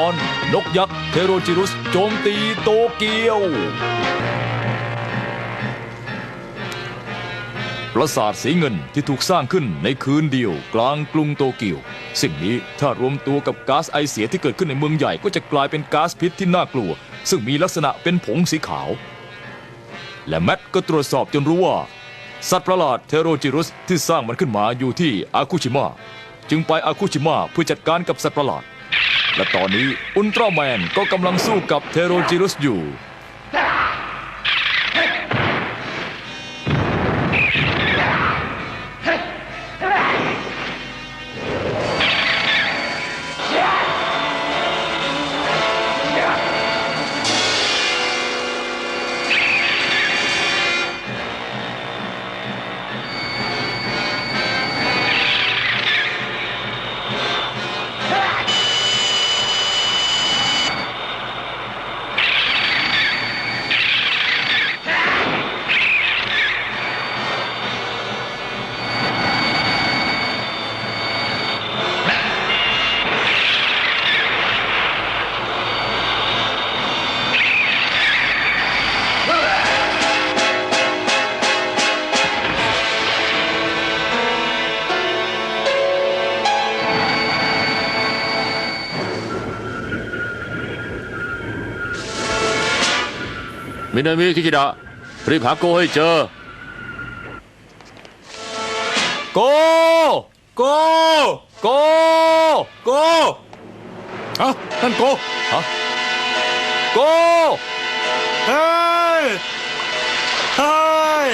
อนนกยักษ์เทโรจิรุสโจมตีโตเกียว ปราสาทสีเงินที่ถูกสร้างขึ้นในคืนเดียวกลางกรุงโตเกียว สิ่งนี้ถ้ารวมตัวกับก๊าซไอเสียที่เกิดขึ้นในเมืองใหญ่ก็จะกลายเป็นก๊าซพิษที่น่ากลัว ซึ่งมีลักษณะเป็นผงสีขาว และแมทก็ตรวจสอบจนรู้ว่า สัตว์ประหลาดเทโรจิรุสที่สร้างมันขึ้นมาอยู่ที่อาคุชิมะจึงไปอาคุชิมะเพื่อจัดการกับสัตว์ประหลาด และตอนนี้อุลตร้าแมนก็กำลังสู้กับเทโรจิรุสอยู่ มินามิคิจิดะรีบหาโกให้เจอ โก โก โก โกเอ้าท่านโกฮะโก เฮ้ย เฮ้ย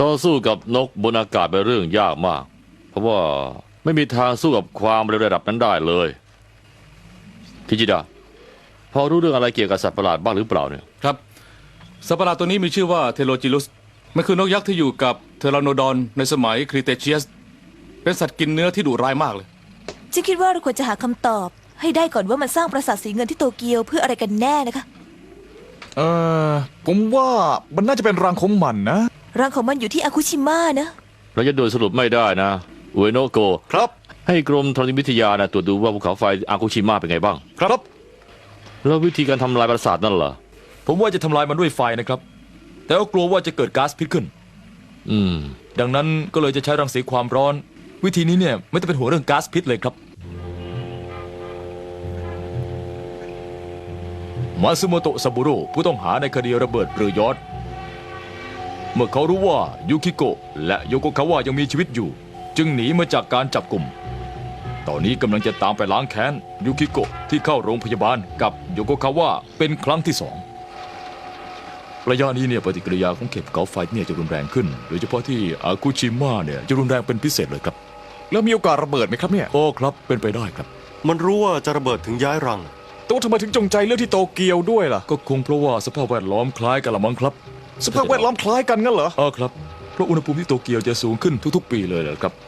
ต่อสู้กับนกบนอากาศเป็นเรื่องยากมาก เพราะว่าไม่มีทางสู้กับความเร็วระดับนั้นได้เลย คิจิดะพอรู้เรื่องอะไรเกี่ยวกับสัตว์ประหลาดบ้างหรือเปล่าเนี่ยครับสัตว์ประหลาดตัวนี้มีชื่อว่าเทโลจิลุสมันคือนกยักษ์ที่อยู่กับเทอราโนดอนในสมัยครีเตเชียส เป็นสัตว์กินเนื้อที่ดุร้ายมากเลย ฉันคิดว่าเราควรจะหาคำตอบ ให้ได้ก่อนว่ามันสร้างปราสาทสีเงินที่โตเกียวเพื่ออะไรกันแน่นะคะ เออผมว่ามันน่าจะเป็นรังของมันนะ รังของมันอยู่ที่อาคุชิมะนะ เราจะโดยสรุปไม่ได้นะ อุเอโนะโกครับ ให้กรมธรณีวิทยานะตรวจดูว่าภูเขาไฟอากุชิมะเป็นไงบ้าง ครับ แล้ววิธีการทำลายปราสาทนั่นเหรอ ผมว่าจะทำลายมันด้วยไฟนะครับ แต่ก็กลัวว่าจะเกิดก๊าซพิษขึ้น อืม ดังนั้นก็เลยจะใช้รังสีความร้อน วิธีนี้เนี่ยไม่ต้องเป็นหัวงเรื่องก๊าซพิษเลยครับ มาซึโมโตะซาบุโร่ผู้ต้องหาในคดีระเบิดเรือยอชต์เมื่อเขารู้ว่ายูคิโกะและโยโกคาวะยังมีชีวิตอยู่ จึงหนีมาจากการจับกลุ่ม ตอนนี้กำลังจะตามไปล้างแค้นยูคิโกะที่เข้าโรงพยาบาลกับโยโกคาวะเป็นครั้งที่สองระยะนี้เนี่ยปฏิกิริยาของเข็บเกาไฟเนี่ยจะรุนแรงขึ้น โดยเฉพาะที่อากุชิมะเนี่ยจะรุนแรงเป็นพิเศษเลยครับ แล้วมีโอกาสระเบิดไหมครับเนี่ย โอ้ครับเป็นไปได้ครับ มันรู้ว่าจะระเบิดถึงย้ายรัง แต่ว่าทำไมถึงจงใจเลือกที่โตเกียวด้วยล่ะ ก็คงเพราะว่าสภาพแวดล้อมคล้ายกันละมั้งครับ สภาพแวดล้อมคล้ายกันงั้นเหรอ เออครับ เพราะอุณหภูมิที่โตเกียวจะสูงขึ้นทุกๆ ปีเลยแหละครับ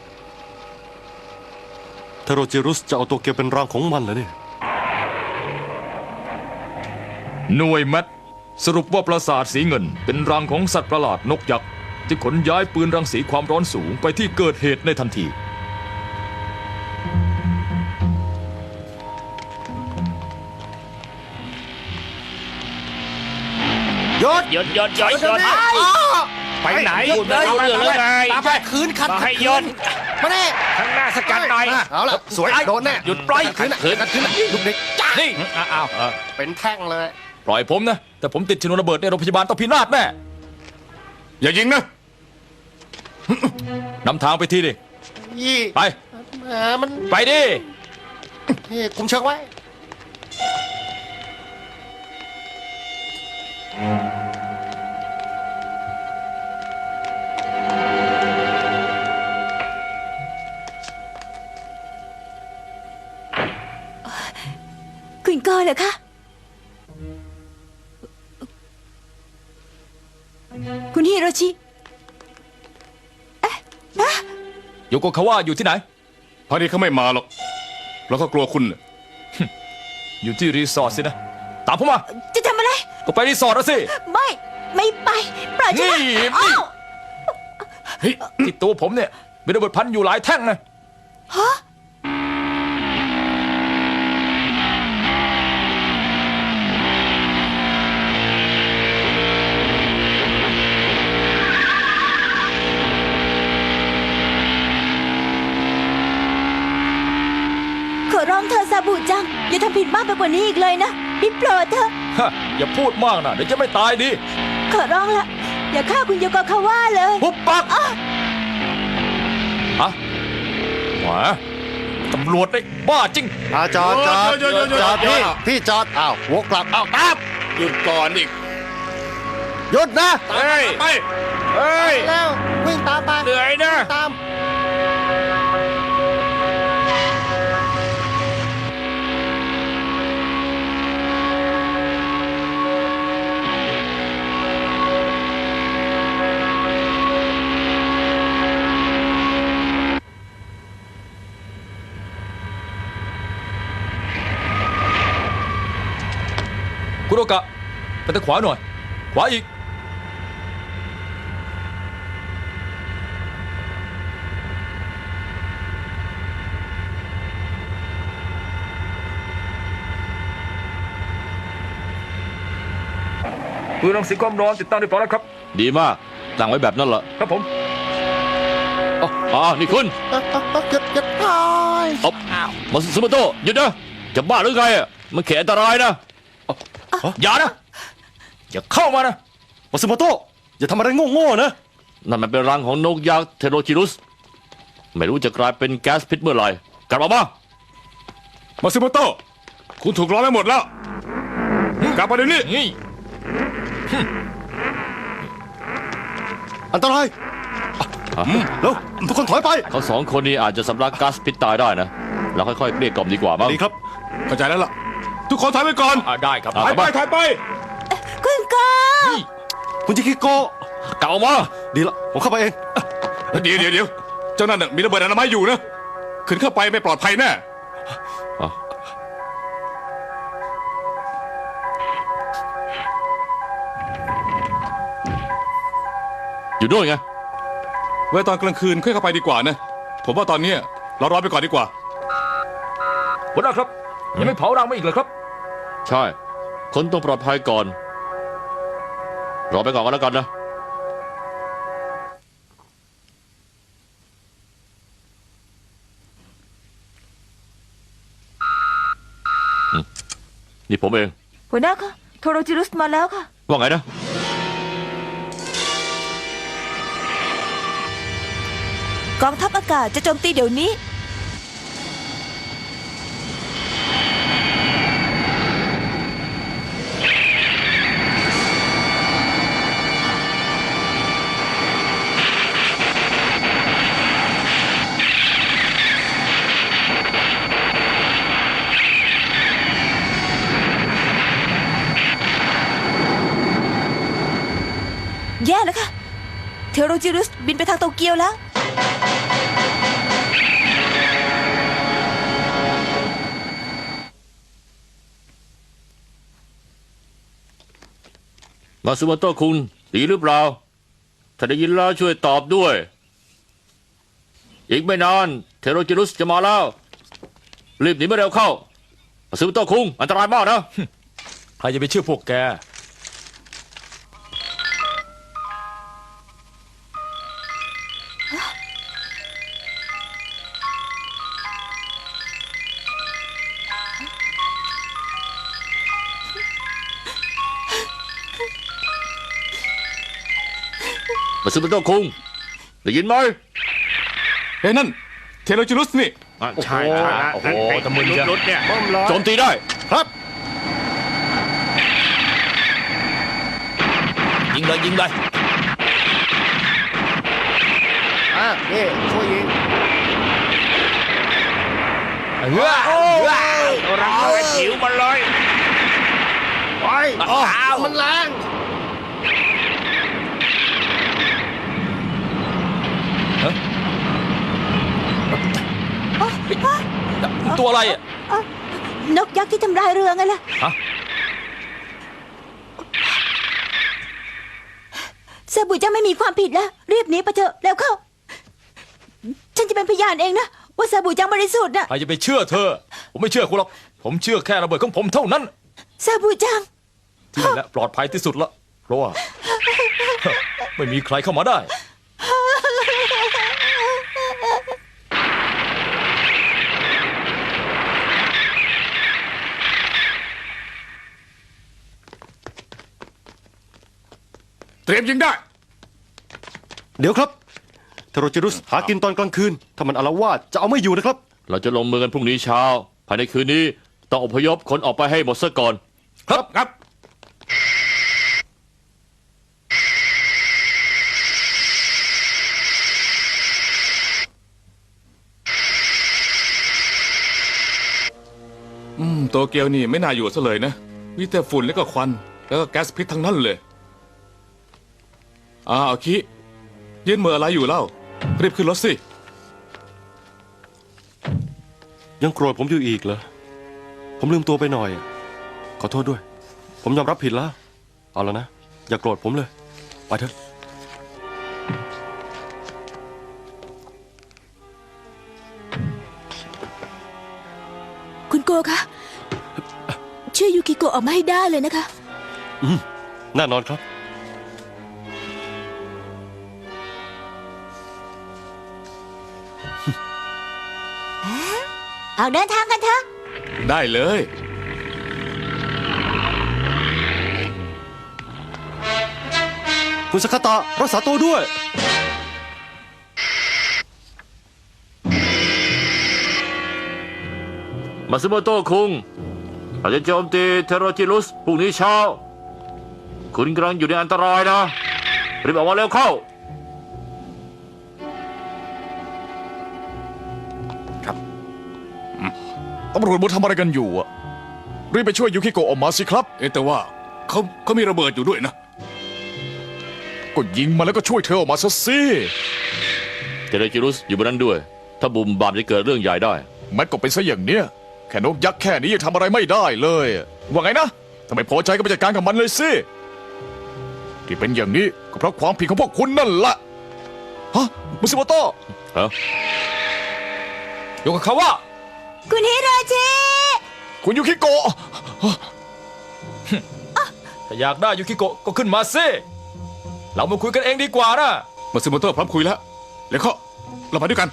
เท โรจิรุสจะเอาตัวเกียวเป็นรังของมันเหรอเนี่ย หน่วยแมทสรุปว่าปราสาทสีเงิน เป็นรังของสัตว์ประหลาดนกยักษ์ที่ขนย้ายปืนรังสีความร้อนสูงไปที่เกิดเหตุในทันที หยุดหยุดหยุดหยุดหยุด ไปไหนหยุดเลยเอาเลยเลย ตามไปคืนขัดให้หยุดมาเน่ข้างหน้าสกัดหน่อยเอาละสวยโดนแน่หยุดปล่อยคืนคืนคืนลูกเด็กจ้านี่อ้าวเป็นแท่งเลย ปล่อยผมนะ แต่ผมติดชนวนระเบิดในโรงพยาบาลต้องพินาศแน่อย่ายิงนะนำทางไปทีดิยี่ไปแหมมันไปดินี่คุมเชิงไว้คุ เหรอคะคุณฮิโรชิโยโกคาวะอยู่ที่ไหน พอดีเขาไม่มาหรอก แล้วก็กลัวคุณน่ะอยู่ที่รีสอร์ทสินะ ตามผมมา จะทำอะไร ก็ไปรีสอร์ทแล้วสิ ไม่ ไม่ไป ปล่อยฉันนะนี่อ้าวที่ตัวผมเนี่ยมีระเบิดพันอยู่หลายแท่งนะ อร้องเธอซาบุจัง อย่าทำผิดมากไปกว่านี้อีกเลยนะได้โปรดเถอะฮะอย่าพูดมากนะเดี๋ยวจะไม่ตายดิขอร้องละอย่าฆ่าคุณโยโกคาว่าเลยหุบปากฮะหมาตำรวจได้บ้าจริง อาจอดจอดหยุดหยุดหยุดจอดหยุพี่ดพี่จอดอ้าววกกลับเอาตามหยุดก่อนอีกหยุดนะ เฮ้ย ไป เฮ้ย แล้ววิ่งตามไปเหนื่อยนะ ตาม คุณโอกะไปทางขวาหน่อย ขวาอีก ปืนรังสีความร้อนติดตั้งเรียบร้อยแล้วครับ ดีมากตั้งไว้แบบนั้นเหรอครับผม อ๋ออ๋อนี่คุณเอ้ยเอ้ยเอ้ยหยุดหยุดหน่อยเอามาซูมาโตะหยุดนะจะบ้าหรือไงอะมันเขนอันตรายนะ อย่านะ อย่าเข้ามานะมาสโมโตะอย่าทำอะไรโง่ๆนะ นั่นมันเป็นรังของนกยักษ์เทโรจิรุส ไม่รู้จะกลายเป็นแก๊สพิษเมื่อไหร่กลับมาบ้ามาซิโมโตะคุณถูกล้อมไปหมดแล้ว กลับมาเดี๋ยวนี้ นี่อันตรายแล้วทุกคนถอยไป เขาสองคนนี้อาจจะสำลักก๊าซพิษตายได้นะ เราค่อยๆเกลี้ยกล่อมดีกว่ามั้งดีครับเข้าใจแล้วล่ะ ทุกคนถอยไปก่อนอ่าได้ครับอะถอยไปถอยไป คุณก็คุณจิคิโกะกลับออกมาดีละผมเข้าไปเองเดี๋ยวเดี๋ยวเดี๋ยวเจ้านั่นน่ะมีระเบิดอนามัยอยู่นะขึ้นเข้าไปไม่ปลอดภัยแน่อะอยู่ด้วยไงไว้ตอนกลางคืนค่อยเข้าไปดีกว่านะ ผมว่าตอนเนี้ยเรารอไปก่อนดีกว่าหัวหน้าครับยังไม่เผารังไม่อีกเลยครับ ใช่ คนต้องปลอดภัยก่อน รอไปก่อนก็แล้วกันนะอืมนี่ผมเอง หัวหน้าคะโทโรจิรุสมาแล้วค่ะ ว่าไงนะ กองทัพอากาศจะโจมตีเดี๋ยวนี้ แย่แล้วค่ะ เท โรจิรุสบินไปทางโตเกียวแล้ว มาซูโมโตะคุณดีหรือเปล่า ถ้าได้ยินแล้วช่วยตอบด้วย อีกไม่นานเทโรจิรุสจะมาแล้ว รีบหนีมาเร็วเข้า มาซูโมโตะคุงอันตรายมากนะ ใครจะไปเชื่อพวกแก ซูโมโตะคุงได้ยินไหมเฮ้ยนั่นเทโรจิรุสนี่ใช่ใช่โอ้โหตะมึนจ้ะรุดๆเนี่ยป้อมร้อยโจมตีได้ครับ ยิงเลยยิงเลยอะนี่ช่วยยิงเฮ้ยเอารังเลยผิวมันเลย ไปอ๋อมันแรง ตัวอะไรอะนกยักษ์ที่ทำลายเรือไงล่ะ ฮะซาบุจังไม่มีความผิดแล้ว รีบหนีไปเถอะแล้วเข้า ฉันจะเป็นพยานเองนะ ว่าว่าซาบูจังบริสุทธิ์นะใครจะไปเชื่อเธอ ผมไม่เชื่อคุณหรอก ผมเชื่อแค่ระเบิดของผมเท่านั้นซาบูจัง ที่นี่แหละปลอดภัยที่สุดละเพราะว่า ไม่มีใครเข้ามาได้ เตรียมยิงได้ เดี๋ยวครับเทโรจิรุสหากินตอนกลางคืน ถ้ามันอาละวาดจะเอาไม่อยู่นะครับ เราจะลงมือกันพรุ่งนี้เช้า ภายในคืนนี้ต้องอพยพคนออกไปให้หมดซะก่อน ครับครับ อืมโตเกียวนี่ไม่น่าอยู่ซะเลยนะ มีแต่ฝุ่นแล้วก็ควัน แล้วก็แก๊สพิษทั้งนั้นเลย อ้าวคิยืนเหมืออะไรอยู่เล่า รีบขึ้นรถสิ ยังโกรธผมอยู่อีกเหรอ ผมลืมตัวไปหน่อย ขอโทษด้วย ผมยอมรับผิดแล้ว เอาแล้วนะ อย่าโกรธผมเลย ไปเถอะ คุณโกคะช่วยยูกิโกะออกมาให้ได้เลยนะคะ แน่นอนครับ ออกเดินทางกันเถอะ ได้เลย คุณสคาตะรักษาตัวด้วย มาซึโมโตะคุงเราจะโจมตีเทโรจิลุสพรุ่งนี้เช้า คุณกำลังอยู่ในอันตรายนะ รีบออกมาเร็วเข้าำรวจมาทำอะไรกันอยู่อะรีบไปช่วยยูคิโกะออกมาสิครับ เอ๊ะแต่ว่าเขาเขามีระเบิดอยู่ด้วยนะ ก็ยิงมาแล้วก็ช่วยเธอออกมาซะสิเทโรจิลุสอยู่บนนั้นด้วย ถ้าบุมบามจะเกิดเรื่องใหญ่ได้มันก็เป็นซะอย่างเนี้ยแค่นกยักษ์แค่นี้ยังทำอะไรไม่ได้เลย ว่าไงนะถ้าไม่พอใจก็ไปจัดการกับมันเลยสิที่เป็นอย่างนี้ก็เพราะความผิดของพวกคุณนั่นละฮะมุสิโมโตะฮะ โยกกับเขาว่า คุณฮิโรชิ คุณยูคิโกะถ้าอยากได้ยูคิโกะก็ขึ้นมาสิเรามาคุยกันเองดีกว่านะมาซึโมโตะพร้อมคุยแล้ว แล้วก็เราไปด้วยกัน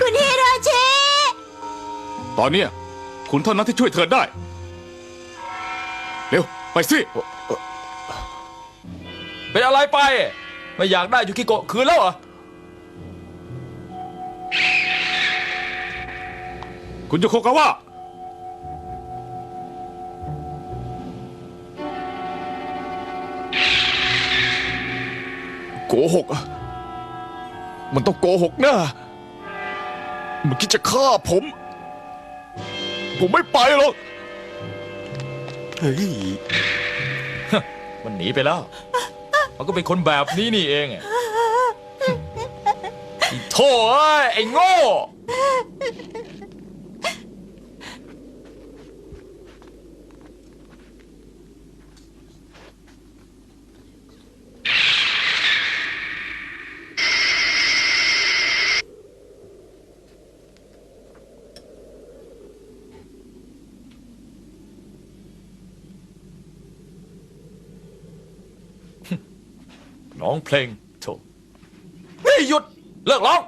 คุณฮิโรชิ ตอนเนี้ยคุณเท่านั้นที่ช่วยเธอได้ เร็ว ไปสิ เป็นอะไรไป ไม่อยากได้ยูคิโกะคืนแล้วเหรอ คุณโยโคกาวะโกหกอะมันต้องโกหกนะมันคิดจะฆ่าผม ผมไม่ไปหรอก เฮ้ย มันหนีไปแล้ว มันก็เป็นคนแบบนี้นี่เองอะไอ้โถ่เอ้ยไอ้โง่ องเพลงโถนี่หยุดเลิกร้อง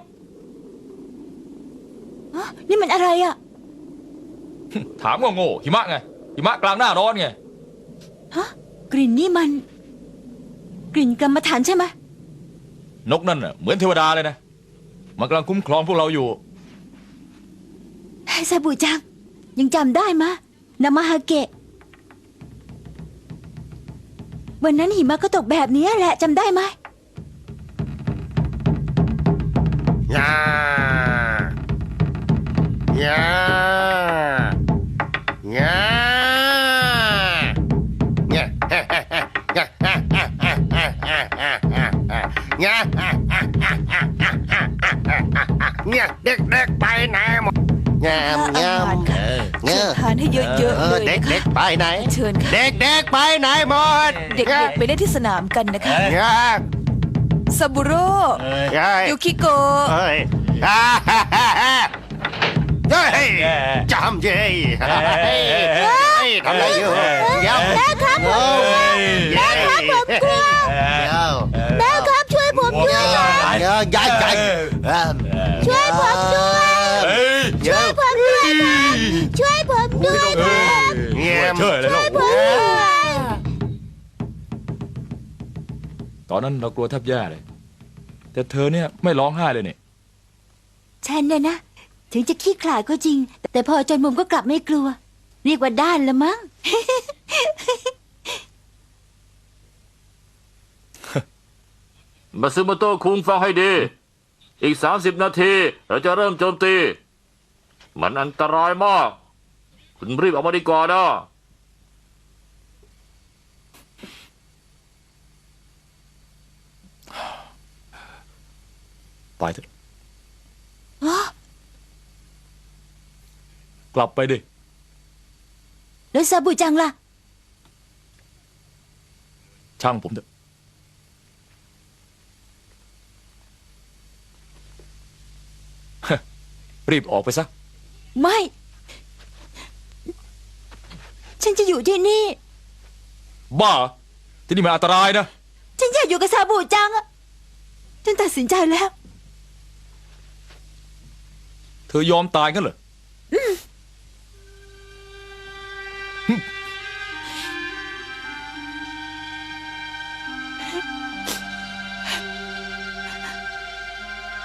นี่มันอะไรอะ ถามว่าโง่หิมะไงหิมะกลางหน้าร้อนไง ฮะ กลิ่นนี่มัน กลิ่นกรรมฐานใช่ไหมนกนั่นน่ะเหมือนเทวดาเลยนะ มันกำลังคุ้มครองพวกเราอยู่ซาบูจัง ยังจำได้มะนามาฮาเกะ วันนั้นหิมะก็ตกแบบนี้แหละจำได้ไหมยายายาเนี่ยเนี่ยเด็กๆไปไหนหมด งามงามเออเอเชิญอทานให้เยอะๆเอเลอยเด็ค่ะกๆไปไหน เชิญค่ะ เด็กๆไปไหนหมด เด็กๆไปเล่นที่สนามกันนะคะงาซาบุโร่เฮ้ยยูคิโกะเฮ้ยอ่าฮ่าฮ่าฮ่าเฮ้ยจำเย้ยเฮ้ยเฮ้ยทำอะไรอยู่เดี๋ยวแม่ครับผมแม่ครับผมกลัวเดี๋ยวแม่ครับช่วยผมด้วยนะเดี๋ยวย้ายใจช่วยผมด้วย เดี๋ยวผมด้วยครับช่วยผมด้วยครับเงียบเช่ยเลยแล้วผมด้วยตอนนั้นเรากลัวแทบแย่เลย แต่เธอเนี่ยไม่ร้องไห้เลยเนี่ยฉันเนี่ยนะ ถึงจะขี้ขลาดก็จริง แต่พอจนมุมก็กลับไม่กลัว เรียกว่าด้านละมั้ง มาซึโมโตะคุงฟังให้ดี อีก 30 นาที เราจะเริ่มโจมตี มันอันตรายมาก คุณรีบออกมาดีกว่านะไปเถอะกลับไปดิ แล้วซาบุจังล่ะ ช่างผมเถอะ รีบออกไปซะ ไม่ ฉันจะอยู่ที่นี่ บ้า ที่นี่มันอันตรายนะ ฉันอยากอยู่กับซาบุจังอะฉันตัดสินใจแล้ว เธอยอมตายกันเหรอ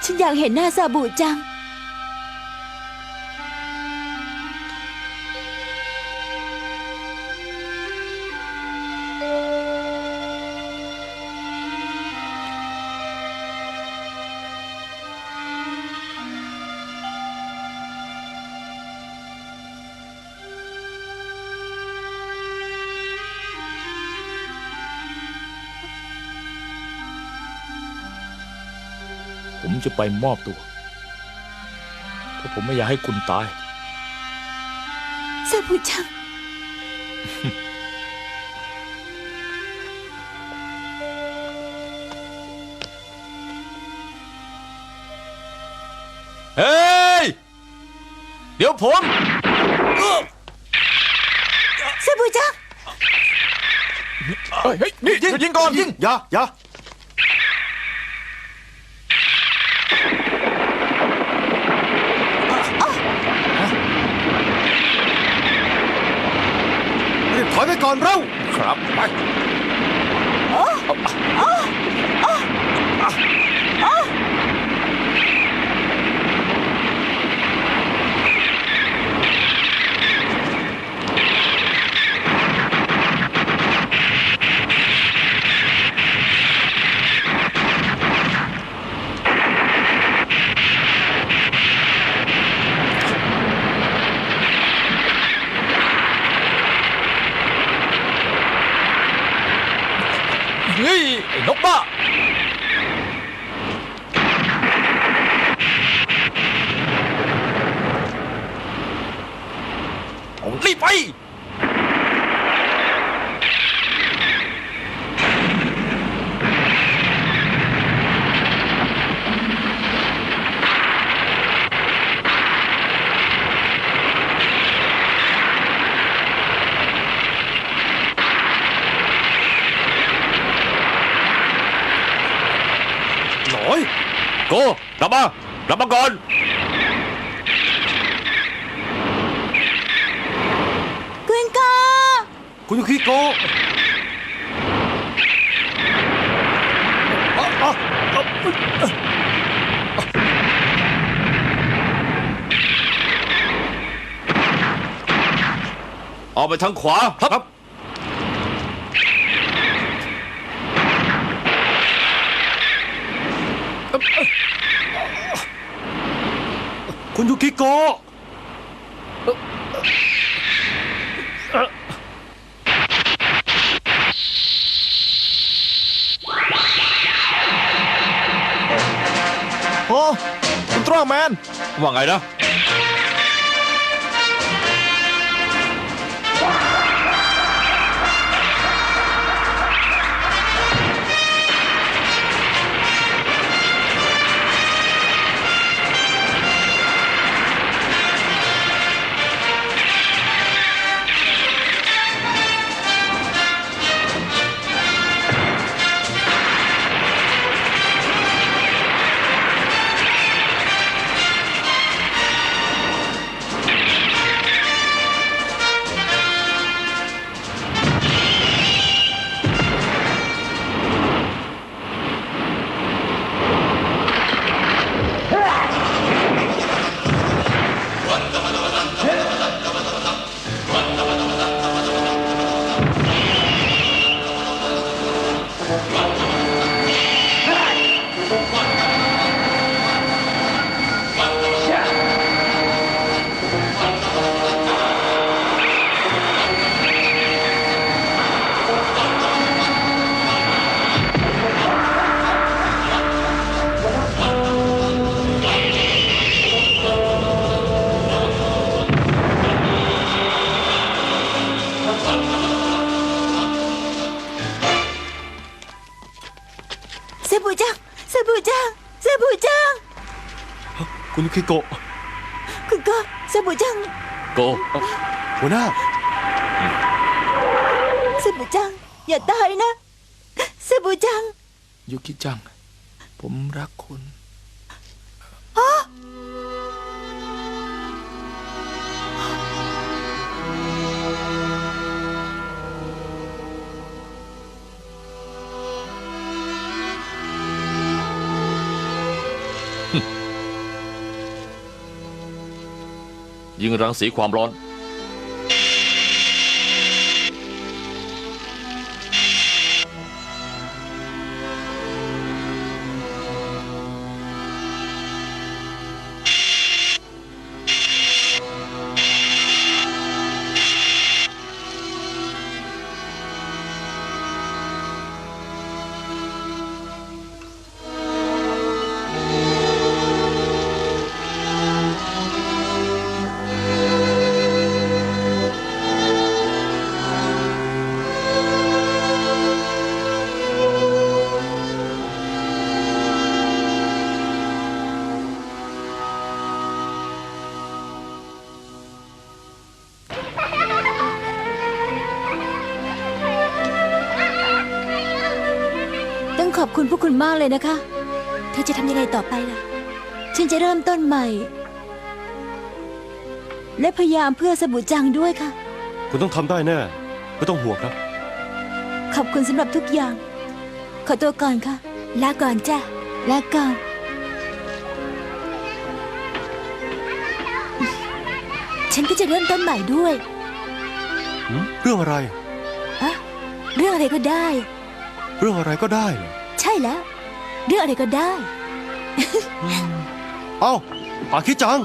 ฉันอยากเห็นหน้าซาบุจัง จะไปมอบตัว เพราะผมไม่อยากให้คุณตาย ซาบุจัง เฮ้ย เดี๋ยวผม ซาบุจัง เฮ้ยเฮ้ยนี่ยิงยิงก่อนยิง อย่าอย่ารีบถอยไป ก่อนเร็ว ครับไป เฮ้ย ไอ้นกบ้า เอารีบไป หน่อย โก ก ลับมากลับมาก่อนคุณกาคุณยูคิโกะออกไปทางขวาครับ คุณยูคิโกะโอ้คุณตร้าแมนว่าไงนะ คุณคิโกะคุณก็สบุจังโกหัวหน้า สบุจัง อย่าตายนะ สบุจัง ยุกิจัง ผมรักคุณ ยิงรังสีความร้อน คุณพวกคุณมากเลยนะคะ เธอจะทำยังไงต่อไปล่ะ ฉันจะเริ่มต้นใหม่ และพยายามเพื่อสบุจังด้วยค่ะ คุณต้องทำได้แน่ ไม่ต้องห่วงครับ ขอบคุณสำหรับทุกอย่าง ขอตัวก่อนค่ะ ลาก่อนจ้ะ ลาก่อน ฉันก็จะเริ่มต้นใหม่ด้วยเรื่องอะไรอะเรื่องอะไรก็ได้ เรื่องอะไรก็ได้เหรอ ใช่แล้ว เรื่องอะไรก็ได้ เอ้าอาคิจัง